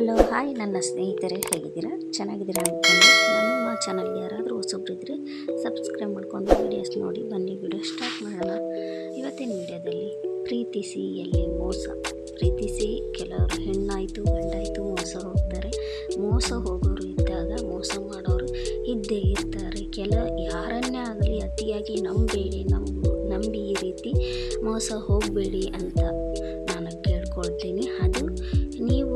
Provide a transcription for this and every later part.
Hello, hi. ನನ್ನ ಸ್ನೇಹಿತರೆ, ಹೇಗಿದ್ದೀರಾ? ಚೆನ್ನಾಗಿದ್ದೀರಾ ಅಂದ್ಕೊಂಡು. ನಮ್ಮ ಚಾನಲ್ಗೆ ಯಾರಾದರೂ ಹೊಸೊಬ್ರು ಇದ್ದರೆ ಸಬ್ಸ್ಕ್ರೈಬ್ ಮಾಡ್ಕೊಂಡು ವೀಡಿಯೋಸ್ ನೋಡಿ. ಬನ್ನಿ, ವಿಡಿಯೋ ಸ್ಟಾರ್ಟ್ ಮಾಡೋಣ. ಇವತ್ತಿನ ವಿಡಿಯೋದಲ್ಲಿ ಪ್ರೀತಿಸಿ, ಎಲ್ಲಿ ಮೋಸ. ಪ್ರೀತಿಸಿ, ಕೆಲವರು ಹೆಣ್ಣಾಯಿತು, ಗಂಡಾಯಿತು, ಮೋಸ ಹೋಗ್ತಾರೆ. ಮೋಸ ಹೋಗೋರು ಇದ್ದಾಗ ಮೋಸ ಮಾಡೋರು ಇದ್ದೇ ಇರ್ತಾರೆ. ಕೆಲ, ಯಾರನ್ನೇ ಆಗಲಿ ಅತಿಯಾಗಿ ನಂಬೇಡಿ, ನಂಬು, ನಂಬಿ ಈ ರೀತಿ ಮೋಸ ಹೋಗಬೇಡಿ ಅಂತ ನಾನು ಕೇಳ್ಕೊಳ್ತೀನಿ. ಅದು ನೀವು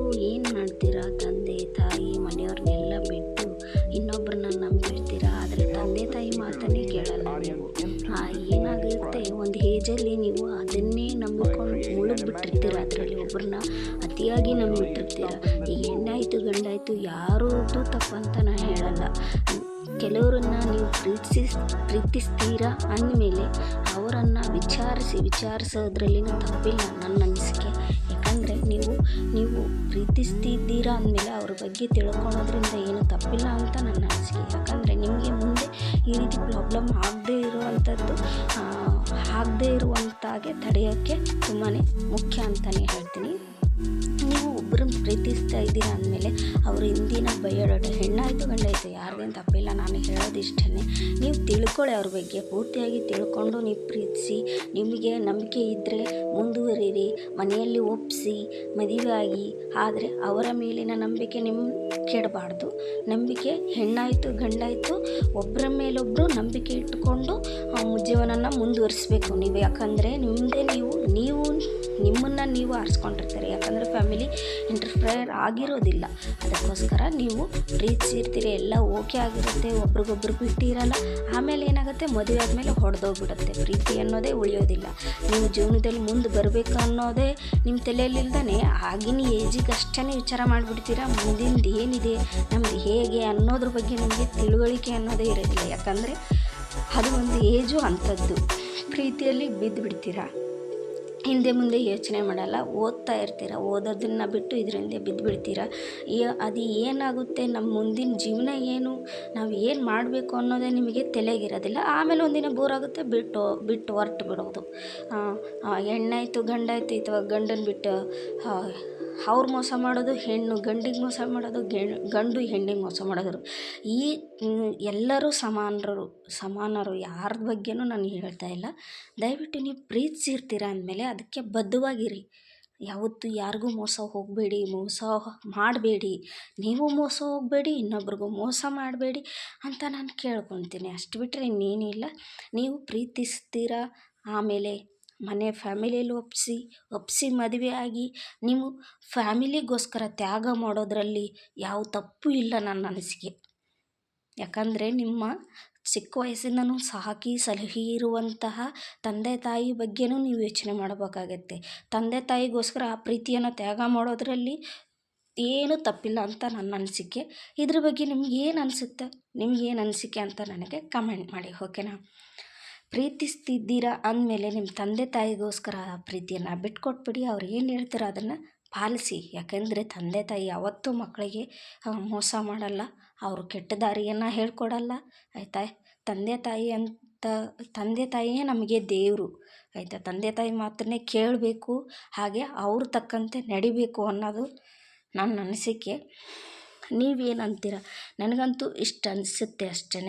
ಏನು ತಂದೆ, ತಾಯಿ, ಮನೆಯವ್ರನ್ನೆಲ್ಲ ಬಿಟ್ಟು ಇನ್ನೊಬ್ಬರನ್ನ ನಂಬಿರ್ತೀರಾ ಆದರೆ ತಂದೆ, ತಾಯಿ ಮಾತನ್ನೇ ಕೇಳಲ್ಲ ನೀವು. ಏನಾಗಿರುತ್ತೆ ಒಂದು ಏಜಲ್ಲಿ ನೀವು ಅದನ್ನೇ ನಂಬಿಕೊಂಡು ಮುಳುಗ್ಬಿಟ್ಟಿರ್ತೀರ? ಅದರಲ್ಲಿ ಒಬ್ಬರನ್ನ ಅತಿಯಾಗಿ ನಂಬಿಟ್ಟಿರ್ತೀರ? ಈ ಹೆಣ್ಣಾಯಿತು ಗಂಡಾಯಿತು ಯಾರದ್ದು ತಪ್ಪಂತ ನಾನು ಹೇಳಲ್ಲ. ಕೆಲವರನ್ನ ನೀವು ಪ್ರೀತಿಸಿ, ಪ್ರೀತಿಸ್ತೀರಾ ಅಂದಮೇಲೆ ಅವರನ್ನು ವಿಚಾರಿಸಿ, ವಿಚಾರಿಸೋದ್ರಲ್ಲಿನೂ ತಪ್ಪಿಲ್ಲ. ನನ್ನ ಅನಿಸಿಕೆ ನೀವು ಪ್ರೀತಿಸ್ತಿದ್ದೀರಾ ಅಂದಮೇಲೆ ಅವ್ರ ಬಗ್ಗೆ ತಿಳ್ಕೊಳೋದ್ರಿಂದ ಏನು ತಪ್ಪಿಲ್ಲ ಅಂತ ನನ್ನ ಅನಿಸಿಕೆ. ಯಾಕಂದರೆ ನಿಮಗೆ ಮುಂದೆ ಈ ರೀತಿ ಪ್ರಾಬ್ಲಮ್ ಆಗದೇ ಇರುವಂಥದ್ದು ಆಗದೇ ಇರುವಂತಾಗೆ ತಡೆಯೋಕ್ಕೆ ತುಂಬಾ ಮುಖ್ಯ ಅಂತಲೇ ಹೇಳ್ತೀನಿ. ನೀವು ಒಬ್ಬರನ್ನ ಪ್ರೀತಿಸ್ತಾ ಇದ್ದೀರಾ ಅಂದಮೇಲೆ ಅವರು ಹಿಂದಿನ ಬಯೋಡಾಟ ಹೆಣ್ಣಾಯಿತು ಗಂಡಾಯಿತು ಯಾರ್ದೇನು ತಪ್ಪಿಲ್ಲ, ನಾನು ಹೇಳೋದು ಇಷ್ಟೇ ನೀವು ತಿಳ್ಕೊಳ್ಳಿ ಅವ್ರ ಬಗ್ಗೆ. ಪೂರ್ತಿಯಾಗಿ ತಿಳ್ಕೊಂಡು ನೀವು ಪ್ರೀತಿಸಿ, ನಿಮಗೆ ನಂಬಿಕೆ ಇದ್ದರೆ ಮುಂದುವರಿರಿ, ಮನೆಯಲ್ಲಿ ಒಪ್ಪಿಸಿ ಮದುವೆ ಆಗಿ. ಆದರೆ ಅವರ ಮೇಲಿನ ನಂಬಿಕೆ ನಿಮ್ಮ ಕೆಡಬಾರ್ದು. ನಂಬಿಕೆ ಹೆಣ್ಣಾಯಿತು, ಗಂಡಾಯಿತು ಒಬ್ಬರ ಮೇಲೊಬ್ಬರು ನಂಬಿಕೆ ಇಟ್ಟುಕೊಂಡು ಜೀವನನ ಮುಂದುವರಿಸ್ಬೇಕು ನೀವು. ಯಾಕಂದರೆ ನಿಮ್ಮದೇ ನೀವು ನೀವು ನಿಮ್ಮನ್ನು ನೀವು ಆರಿಸ್ಕೊಂಡಿರ್ತೀರಿ. ಯಾಕಂದರೆ ಫ್ಯಾಮಿಲಿ ಇಂಟರ್ಫಿಯರ್ ಆಗಿರೋದಿಲ್ಲ. ಅದಕ್ಕೋಸ್ಕರ ನೀವು ಪ್ರೀತಿಸಿರ್ತೀರಿ, ಎಲ್ಲ ಓಕೆ ಆಗಿರುತ್ತೆ, ಒಬ್ರಿಗೊಬ್ರು ಬಿಟ್ಟಿರಲ್ಲ. ಆಮೇಲೆ ಏನಾಗುತ್ತೆ? ಮದುವೆ ಆದಮೇಲೆ ಹೊಡೆದೋಗ್ಬಿಡುತ್ತೆ. ಪ್ರೀತಿ ಅನ್ನೋದೇ ಉಳಿಯೋದಿಲ್ಲ. ನೀವು ಜೀವನದಲ್ಲಿ ಮುಂದೆ ಬರಬೇಕು ಅನ್ನೋದೇ ನಿಮ್ಮ ತಲೆಯಲ್ಲಿಲ್ದೇ ಆಗಿನ ಏಜಿಗೆ ಅಷ್ಟೇ ವಿಚಾರ ಮಾಡಿಬಿಡ್ತೀರಾ? ಮುಂದಿಂದು ಏನಿದೆ? ನಮ್ಮದು ಹೇಗೆ ಅನ್ನೋದ್ರ ಬಗ್ಗೆ ನಮಗೆ ತಿಳುವಳಿಕೆ ಅನ್ನೋದೇ ಇರೋದಿಲ್ಲ. ಯಾಕಂದರೆ ಅದು ಒಂದು ಏಜು ಅಂಥದ್ದು. ಪ್ರೀತಿಯಲ್ಲಿ ಬಿದ್ದು ಬಿಡ್ತೀರಾ ಹಿಂದೆ ಮುಂದೆ ಯೋಚನೆ ಮಾಡಲ್ಲ, ಓದ್ತಾ ಇರ್ತೀರ? ಓದೋದನ್ನು ಬಿಟ್ಟು ಇದರಿಂದ ಬಿದ್ದುಬಿಡ್ತೀರ ಅದು ಏನಾಗುತ್ತೆ? ನಮ್ಮ ಮುಂದಿನ ಜೀವನ ಏನು? ನಾವು ಏನು ಮಾಡಬೇಕು ಅನ್ನೋದೇ ನಿಮಗೆ ತಲೆಗಿರೋದಿಲ್ಲ ಆಮೇಲೆ ಒಂದಿನ ಬೋರ್ ಆಗುತ್ತೆ ಬಿಟ್ಟು ಬಿಟ್ಟು ಹೊರ್ಟು ಬಿಡೋದು. ಹೆಣ್ಣಾಯಿತು ಗಂಡಾಯಿತು ಅಥವಾ ಗಂಡನ ಬಿಟ್ಟು ಅವ್ರು ಮೋಸ ಮಾಡೋದು, ಹೆಣ್ಣು ಗಂಡಿಗೆ ಮೋಸ ಮಾಡೋದು ಗಂಡು ಹೆಣ್ಣಿಗೆ ಮೋಸ ಮಾಡೋದು ಈ ಎಲ್ಲರೂ ಸಮಾನರು ಸಮಾನರು ಯಾರ ಬಗ್ಗೆನೂ ನಾನು ಹೇಳ್ತಾ ಇಲ್ಲ. ದಯವಿಟ್ಟು ನೀವು ಪ್ರೀತಿಸಿರ್ತೀರ ಅಂದಮೇಲೆ ಅದಕ್ಕೆ ಬದ್ಧವಾಗಿರಿ. ಯಾವತ್ತೂ ಯಾರಿಗೂ ಮೋಸ ಹೋಗಬೇಡಿ, ಮೋಸ ಮಾಡಬೇಡಿ. ನೀವು ಮೋಸ ಹೋಗಬೇಡಿ, ಇನ್ನೊಬ್ರಿಗೂ ಮೋಸ ಮಾಡಬೇಡಿ ಅಂತ ನಾನು ಕೇಳ್ಕೊತೀನಿ. ಅಷ್ಟು ಬಿಟ್ಟರೆ ಇನ್ನೇನಿಲ್ಲ. ನೀವು ಪ್ರೀತಿಸ್ತೀರಾ? ಆಮೇಲೆ ಮನೆ ಫ್ಯಾಮಿಲಿಯಲ್ಲಿ ಒಪ್ಪಿಸಿ ಒಪ್ಪಿಸಿ ಆಗಿ ನೀವು ಫ್ಯಾಮಿಲಿಗೋಸ್ಕರ ತ್ಯಾಗ ಮಾಡೋದರಲ್ಲಿ ಯಾವ ತಪ್ಪು ಇಲ್ಲ ನನ್ನ ಅನಿಸಿಕೆ. ಯಾಕಂದರೆ ನಿಮ್ಮ ಚಿಕ್ಕ ವಯಸ್ಸಿಂದನೂ ಸಾಕಿ ಸಲಹಿ ಇರುವಂತಹ ತಂದೆ ತಾಯಿ ಬಗ್ಗೆನೂ ನೀವು ಯೋಚನೆ ಮಾಡಬೇಕಾಗತ್ತೆ. ತಂದೆ ತಾಯಿಗೋಸ್ಕರ ಆ ಪ್ರೀತಿಯನ್ನು ತ್ಯಾಗ ಮಾಡೋದರಲ್ಲಿ ಏನೂ ತಪ್ಪಿಲ್ಲ ಅಂತ ನನ್ನ ಅನಿಸಿಕೆ. ಇದ್ರ ಬಗ್ಗೆ ನಿಮ್ಗೆ ಏನು ಅನಿಸುತ್ತೆ? ನಿಮ್ಗೇನು ಅನಿಸಿಕೆ ಅಂತ ನನಗೆ ಕಮೆಂಟ್ ಮಾಡಿ ಓಕೆನಾ ಪ್ರೀತಿಸ್ತಿದ್ದೀರಾ ಅಂದಮೇಲೆ ನಿಮ್ಮ ತಂದೆ ತಾಯಿಗೋಸ್ಕರ ಆ ಪ್ರೀತಿಯನ್ನು ಬಿಟ್ಕೊಟ್ಬಿಡಿ. ಅವ್ರು ಏನು ಹೇಳ್ತಾರೋ ಅದನ್ನು ಪಾಲಿಸಿ. ಯಾಕೆಂದರೆ ತಂದೆ ತಾಯಿ ಯಾವತ್ತೂ ಮಕ್ಕಳಿಗೆ ಮೋಸ ಮಾಡಲ್ಲ. ಅವರು ಕೆಟ್ಟ ದಾರಿಯನ್ನು ಹೇಳ್ಕೊಡಲ್ಲ. ಆಯಿತಾ? ತಂದೆ ತಾಯಿ ಅಂತ, ತಂದೆ ತಾಯಿಯೇ ನಮಗೆ ದೇವರು. ಆಯಿತಾ? ತಂದೆ ತಾಯಿ ಮಾತನ್ನೇ ಕೇಳಬೇಕು. ಹಾಗೆ ಅವ್ರ ತಕ್ಕಂತೆ ನಡಿಬೇಕು ಅನ್ನೋದು ನನ್ನ ಅನಿಸಿಕೆ. ನೀವೇನಂತೀರ? ನನಗಂತೂ ಇಷ್ಟು ಅನಿಸುತ್ತೆ ಅಷ್ಟೇ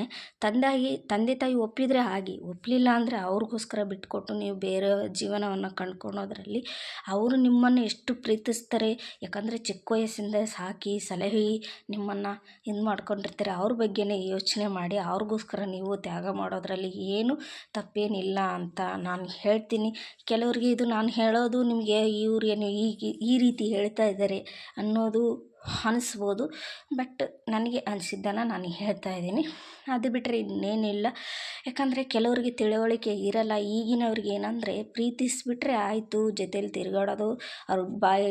ತಂದಾಗಿ, ತಂದೆ ತಾಯಿ ಒಪ್ಪಿದರೆ ಆಗಿ ಒಪ್ಪಲಿಲ್ಲ ಅಂದರೆ ಅವ್ರಿಗೋಸ್ಕರ ಬಿಟ್ಕೊಟ್ಟು ನೀವು ಬೇರೆ ಜೀವನವನ್ನು ಕಂಡ್ಕೊಳೋದ್ರಲ್ಲಿ ಅವರು ನಿಮ್ಮನ್ನು ಎಷ್ಟು ಪ್ರೀತಿಸ್ತಾರೆ. ಯಾಕಂದರೆ ಚಿಕ್ಕ ವಯಸ್ಸಿಂದ ಸಾಕಿ ಸಲಹೆ ನಿಮ್ಮನ್ನು ಇದು ಮಾಡ್ಕೊಂಡಿರ್ತಾರೆ. ಅವ್ರ ಬಗ್ಗೆನೇ ಯೋಚನೆ ಮಾಡಿ ಅವ್ರಿಗೋಸ್ಕರ ನೀವು ತ್ಯಾಗ ಮಾಡೋದ್ರಲ್ಲಿ ಏನು ತಪ್ಪೇನಿಲ್ಲ ಅಂತ ನಾನು ಹೇಳ್ತೀನಿ. ಕೆಲವರಿಗೆ ಇದು ನಾನು ಹೇಳೋದು ನಿಮಗೆ ಇವ್ರು ಏನು ಈಗ ಈ ರೀತಿ ಹೇಳ್ತಾ ಇದ್ದಾರೆ ಅನ್ನೋದು ಅನಿಸ್ಬೋದು. ಬಟ್ ನನಗೆ ಅನಿಸಿದ್ದನ್ನು ನಾನು ಹೇಳ್ತಾ ಇದ್ದೀನಿ. ಅದು ಬಿಟ್ಟರೆ ಇನ್ನೇನಿಲ್ಲ. ಯಾಕಂದರೆ ಕೆಲವರಿಗೆ ತಿಳುವಳಿಕೆ ಇರಲ್ಲ. ಈಗಿನವ್ರಿಗೆ ಏನಂದರೆ ಪ್ರೀತಿಸ್ಬಿಟ್ರೆ ಆಯಿತು, ಜೊತೇಲಿ ತಿರುಗಾಡೋದು. ಅವ್ರ ಬಾಯಿ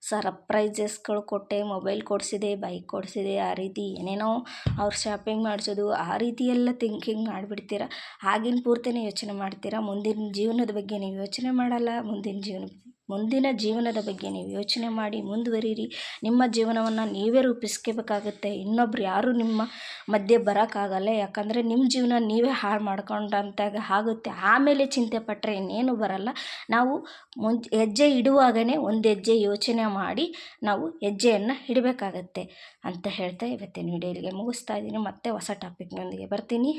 ಸರ್ಪ್ರೈಸಸ್ಗಳು ಕೊಟ್ಟೆ, ಮೊಬೈಲ್ ಕೊಡಿಸಿದೆ, ಬೈಕ್ ಕೊಡಿಸಿದೆ, ಆ ರೀತಿ ಏನೇನೋ ಅವ್ರು ಶಾಪಿಂಗ್ ಮಾಡಿಸೋದು, ಆ ರೀತಿ ಎಲ್ಲ ಥಿಂಕಿಂಗ್ ಮಾಡಿಬಿಡ್ತೀರ. ಆಗಿನ ಪೂರ್ತಿನೇ ಯೋಚನೆ ಮಾಡ್ತೀರಾ. ಮುಂದಿನ ಜೀವನದ ಬಗ್ಗೆ ನೀವು ಯೋಚನೆ ಮಾಡಲ್ಲ, ಮುಂದಿನ ಜೀವನ ಮುಂದಿನ ಜೀವನದ ಬಗ್ಗೆ ನೀವು ಯೋಚನೆ ಮಾಡಿ ಮುಂದುವರಿಯಿರಿ. ನಿಮ್ಮ ಜೀವನವನ್ನು ನೀವೇ ರೂಪಿಸ್ಕೋಬೇಕಾಗುತ್ತೆ. ಇನ್ನೊಬ್ರು ಯಾರೂ ನಿಮ್ಮ ಮಧ್ಯೆ ಬರೋಕ್ಕಾಗಲ್ಲ. ಯಾಕಂದರೆ ನಿಮ್ಮ ಜೀವನ ನೀವೇ ಹಾಳು ಮಾಡ್ಕೊಂಡಂತಾಗ ಆಗುತ್ತೆ. ಆಮೇಲೆ ಚಿಂತೆ ಪಟ್ಟರೆ ಇನ್ನೇನು ಬರಲ್ಲ. ನಾವು ಮುಂಚೆ ಹೆಜ್ಜೆ ಇಡುವಾಗಲೇ ಒಂದು ಹೆಜ್ಜೆ ಯೋಚನೆ ಮಾಡಿ ನಾವು ಹೆಜ್ಜೆಯನ್ನು ಇಡಬೇಕಾಗತ್ತೆ ಅಂತ ಹೇಳ್ತಾ ಇವತ್ತಿನ ವಿಡಿಯೋ ಮುಗಿಸ್ತಾ ಇದ್ದೀನಿ. ಮತ್ತೆ ಹೊಸ ಟಾಪಿಕ್ನೊಂದಿಗೆ ಬರ್ತೀನಿ.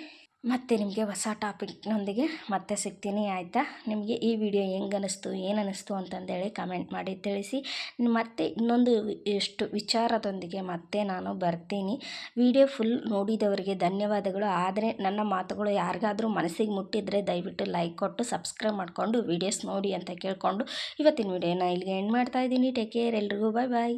ಮತ್ತೆ ನಿಮಗೆ ಹೊಸ ಟಾಪಿಕ್ನೊಂದಿಗೆ ಮತ್ತೆ ಸಿಗ್ತೀನಿ, ಆಯಿತಾ? ನಿಮಗೆ ಈ ವಿಡಿಯೋ ಹೆಂಗೆ ಅನ್ನಿಸ್ತು ಏನು ಅನ್ನಿಸ್ತು ಅಂತಂದೇಳಿ ಕಮೆಂಟ್ ಮಾಡಿ ತಿಳಿಸಿ. ಮತ್ತೆ ಇನ್ನೊಂದು ಎಷ್ಟು ವಿಚಾರದೊಂದಿಗೆ ಮತ್ತೆ ನಾನು ಬರ್ತೀನಿ. ವಿಡಿಯೋ ಫುಲ್ ನೋಡಿದವರಿಗೆ ಧನ್ಯವಾದಗಳು. ಆದರೆ ನನ್ನ ಮಾತುಗಳು ಯಾರಿಗಾದರೂ ಮನಸ್ಸಿಗೆ ಮುಟ್ಟಿದರೆ ದಯವಿಟ್ಟು ಲೈಕ್ ಕೊಟ್ಟು ಸಬ್ಸ್ಕ್ರೈಬ್ ಮಾಡಿಕೊಂಡು ವಿಡಿಯೋಸ್ ನೋಡಿ ಅಂತ ಕೇಳಿಕೊಂಡು ಇವತ್ತಿನ ವಿಡಿಯೋನ ಇಲ್ಲಿಗೆ ಎಂಡ್ ಮಾಡ್ತಾ ಇದ್ದೀನಿ. ಟೇಕ್ ಕೇರ್ ಎಲ್ರಿಗೂ. ಬಾಯ್ ಬಾಯ್